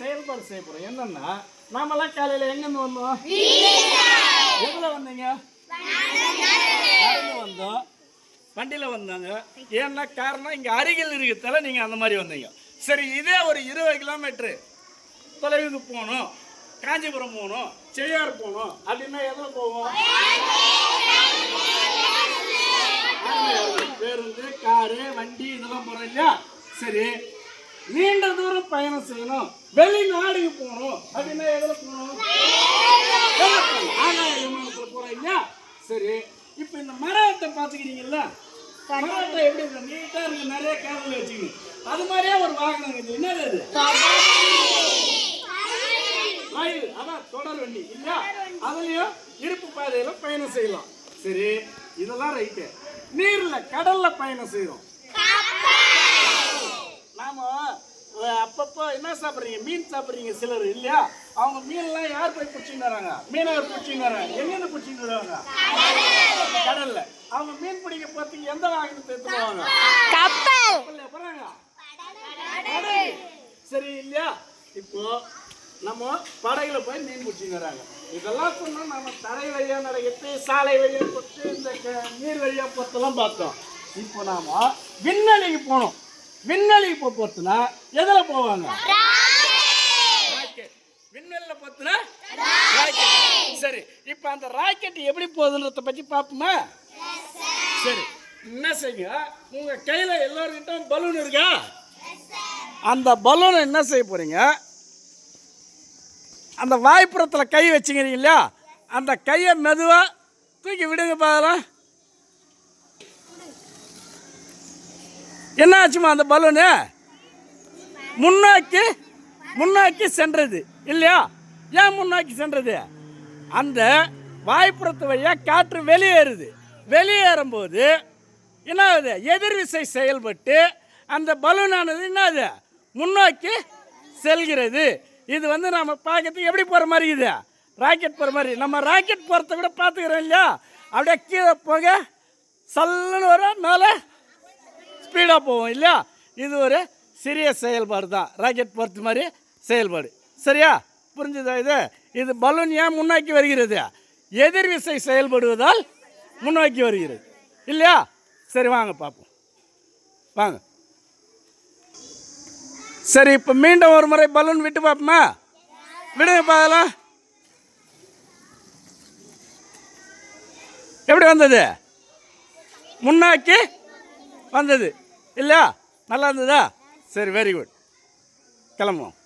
செயல்பாடு செய்ய போறோம். என்னன்னா நாமெல்லாம் காலையில எங்கேருந்து வந்தோம்? எதுல வந்தீங்க? வந்தோம். வண்டியில் வந்தாங்க. ஏன்னா காரணம் இங்கே அருகில் இருக்கிறதால நீங்கள் அந்த மாதிரி வந்தீங்க. சரி இதே ஒரு இருபது கிலோமீட்ரு தொலைவுக்கு போகணும். காஞ்சிபுரம் போகணும். செய்யார் போகணும். அப்படின்னா எதில் போவோம்? பேருந்து காரு வண்டி இதெல்லாம் போகிறோம் இல்லையா? சரி நீண்ட தூரம் பயணம் செய்யணும். வெளிநாடுக்கு போகணும். அப்படின்னா எதில் போகணும்? ஆகாய விமானத்தில் போறோம் இல்லையா? சரி. இப்போ இந்த மரத்தை பார்த்துக்கிறீங்கல்ல? மரத்தை எப்படி இருக்கு? இருக்கு. நிறைய கேபிள் வச்சுக்கணும். அது மாதிரியே ஒரு வாகனம் இருக்குது. என்னது அது? ரயில் அதான் தொடர் வண்டி. இல்லையா? அதுலேயும் இருப்பு பாதையில் பயணம் செய்யலாம். சரி. இதெல்லாம் ரைட்டு நீரில் கடலில் பயணம் செய்கிறோம் நாம அஹ், அப்பப்போ என்ன சாப்பிட்றீங்க? மீன் சாப்பிட்றீங்க சிலர் இல்லையா? அவங்க மீன்லாம் யார் போய் பிடிச்சின்னு வராங்க? மீனவர் பிடிச்சின்னு வராங்க. எங்கேருந்து பிடிச்சின்னு வராங்க கடல்ல. அவங்க மீன் பிடிக்க போறதுக்கு எந்த வாகனத்தை எடுத்துருவாங்க கப்பல். போறாங்க. சரி இல்லையா? இப்போ நம்ம படகுல போய் மீன் பிடிச்சின்னு வராங்க. இதெல்லாம் சொன்னா நம்ம தரை வழியா நடக்கிறது சாலை வழியா போட்டு இந்த நீர் வழியா போறதெல்லாம் பார்த்தோம். இப்போ நாம விண்வெளிக்கு போனோம் விண்வெளிக்கு போக போறதுனா எதுல போவாங்க? ராக்கெட். விண்வெளியில ராக்கெட். சரி இப்போ அந்த ராக்கெட் எப்படி போகுதுன்றத பத்தி பார்ப்போமா சரி என்ன செய்யுங்க? உங்க கையில எல்லார்கிட்ட பலூன் இருக்கா? அந்த பலூனை என்ன செய்ய போறீங்க? அந்த வாய்ப்புறத்தில் கை வச்சுக்கிறீங்க இல்லையா? அந்த கையை மெதுவாக தூக்கி விடுங்க பாக்கலாம் என்ன ஆச்சுமா அந்த பலூனு? முன்னோக்கி முன்னோக்கி சென்றது இல்லையா? ஏன் முன்னோக்கி சென்றது? அந்த வாய்ப்புறத்து வழியாக காற்று வெளியேறுது. வெளியேறும்போது என்ன ஆகுது எதிர்விசை செயல்பட்டு அந்த பலூனானது என்னது முன்னோக்கி செல்கிறது. இது வந்து நம்ம பார்க்கறதுக்கு எப்படி போகிற மாதிரி இது ராக்கெட் போகிற மாதிரி. நம்ம ராக்கெட் போகிறத கூட பார்த்துக்கிறோம் இல்லையா? அப்படியே கீழே போக சல்லுன்னு வரும் மேலே ஸ்பீடாக போவோம் இல்லையா? இது ஒரு சிறிய செயல்பாடு தான். ராக்கெட் பொறுத்து மாதிரி செயல்பாடு. சரியா? புரிஞ்சுதா இது? இது பலூன் ஏன் முன்னோக்கி வருகிறது? எதிர்விசை செயல்படுவதால் முன்னோக்கி வருகிறது. இல்லையா? சரி வாங்க பார்ப்போம். வாங்க. சரி இப்போ மீண்டும் ஒரு முறை பலூன் விட்டு பார்ப்போமா? விடுங்க பார்க்கலாம். எப்படி வந்தது? முன்னாக்கி வந்தது. இல்லையா? நல்லா இருந்ததா? சரி வெரி குட் கிளம்புவோம்.